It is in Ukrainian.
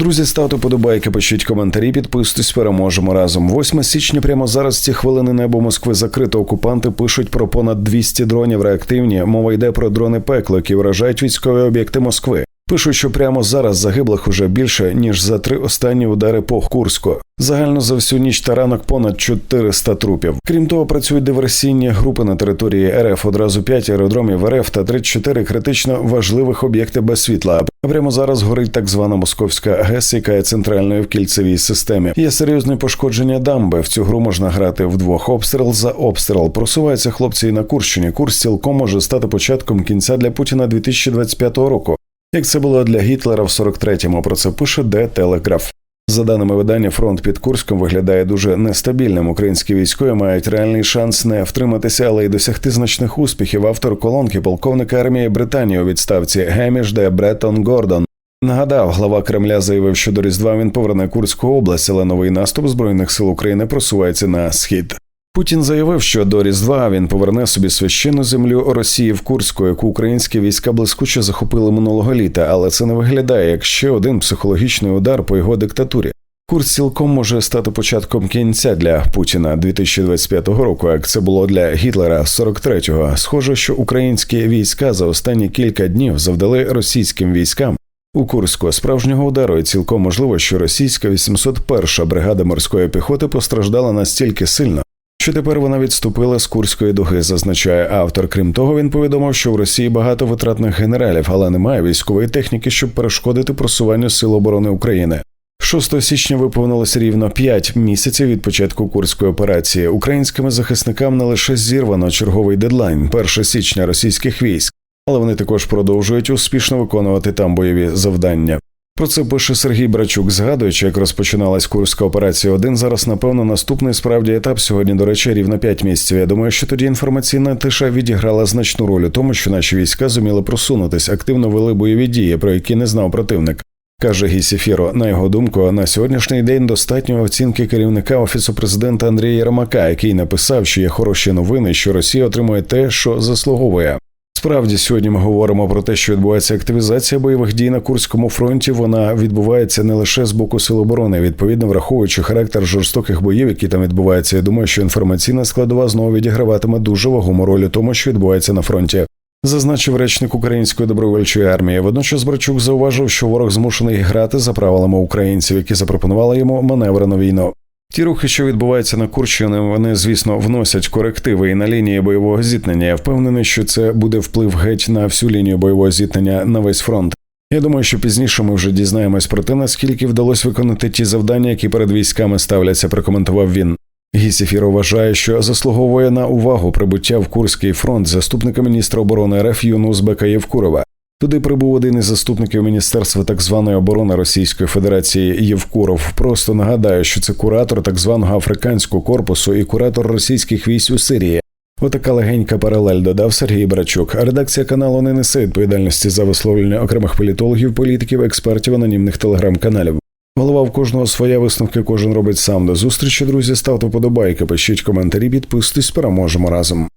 Друзі, ставте подобайки, пишіть коментарі, підписуйтесь, переможемо разом. 8 січня прямо зараз ці хвилини небо Москви закрито. Окупанти пишуть про понад 200 дронів реактивні. Мова йде про дрони пекло, які вражають військові об'єкти Москви. Пишуть, що прямо зараз загиблих уже більше ніж за три останні удари по Курську. Загально за всю ніч та ранок понад 400 трупів. Крім того, працюють диверсійні групи на території РФ. Одразу 5 аеродромів РФ та 34 критично важливих об'єкти без світла. А прямо зараз горить так звана московська ГЕС, яка є центральною в кільцевій системі. Є серйозне пошкодження дамби. В цю гру можна грати вдвох. Обстріл за обстріл. Просуваються хлопці і на Курщині. Курс цілком може стати початком кінця для Путіна 2025 року. Як це було для Гітлера в 43-му, про це пише Де Телеграф. За даними видання, фронт під Курськом виглядає дуже нестабільним. Українські військові мають реальний шанс не втриматися, але й досягти значних успіхів. Автор колонки, полковник армії Британії у відставці Геміш де Бреттон Гордон. Нагадав, глава Кремля заявив, що до Різдва він поверне Курську область, але новий наступ збройних сил України просувається на схід. Путін заявив, що до Різдва він поверне собі священну землю Росії в Курську, яку українські війська блискуче захопили минулого літа, але це не виглядає як ще один психологічний удар по його диктатурі. Курс цілком може стати початком кінця для Путіна 2025 року, як це було для Гітлера 43-го. Схоже, що українські війська за останні кілька днів завдали російським військам у Курську справжнього удару, і цілком можливо, що російська 801 бригада морської піхоти постраждала настільки сильно, що тепер вона відступила з Курської дуги, зазначає автор. Крім того, він повідомив, що в Росії багато витратних генералів, але немає військової техніки, щоб перешкодити просуванню сил оборони України. 6 січня виповнилося рівно 5 місяців від початку курської операції. Українськими захисникам не лише зірвано черговий дедлайн 1 січня російських військ, але вони також продовжують успішно виконувати там бойові завдання. Про це пише Сергій Брачук, згадуючи, як розпочиналась курська операція 1 Зараз, напевно, наступний справді етап сьогодні, до речі, рівно 5 місяців. Я думаю, що тоді інформаційна тиша відіграла значну роль у тому, що наші війська зуміли просунутись, активно вели бойові дії, про які не знав противник. Каже Гісіфіро, на його думку, на сьогоднішній день достатньо оцінки керівника офісу президента Андрія Єрмака, який написав, що є хороші новини, що Росія отримує те, що заслуговує. Справді, сьогодні ми говоримо про те, що відбувається активізація бойових дій на Курському фронті. Вона відбувається не лише з боку сил оборони, відповідно враховуючи характер жорстоких боїв, які там відбуваються. Я думаю, що інформаційна складова знову відіграватиме дуже вагому роль у тому, що відбувається на фронті. Зазначив речник української добровольчої армії. Водночас Брачук зауважив, що ворог змушений грати за правилами українців, які запропонували йому маневри на війну. Ті рухи, що відбуваються на Курщині, вони, звісно, вносять корективи і на лінії бойового зіткнення. Я впевнений, що це буде вплив геть на всю лінію бойового зіткнення на весь фронт. Я думаю, що пізніше ми вже дізнаємось про те, наскільки вдалося виконати ті завдання, які перед військами ставляться. Прокоментував він. Гісіфір вважає, що заслуговує на увагу прибуття в Курський фронт заступника міністра оборони РФ Юнузбека Євкурова. Туди прибув один із заступників міністерства так званої оборони Російської Федерації Євкуров. Просто нагадаю, що це куратор так званого африканського корпусу і куратор російських військ у Сирії. Отака легенька паралель додав Сергій Брачук. Редакція каналу не несе відповідальності за висловлення окремих політологів, політиків, експертів анонімних телеграм-каналів. Голова в кожного своя висновки кожен робить сам. До зустрічі, друзі. Ставте подобайки, пишіть коментарі, підписуйтесь, переможемо разом.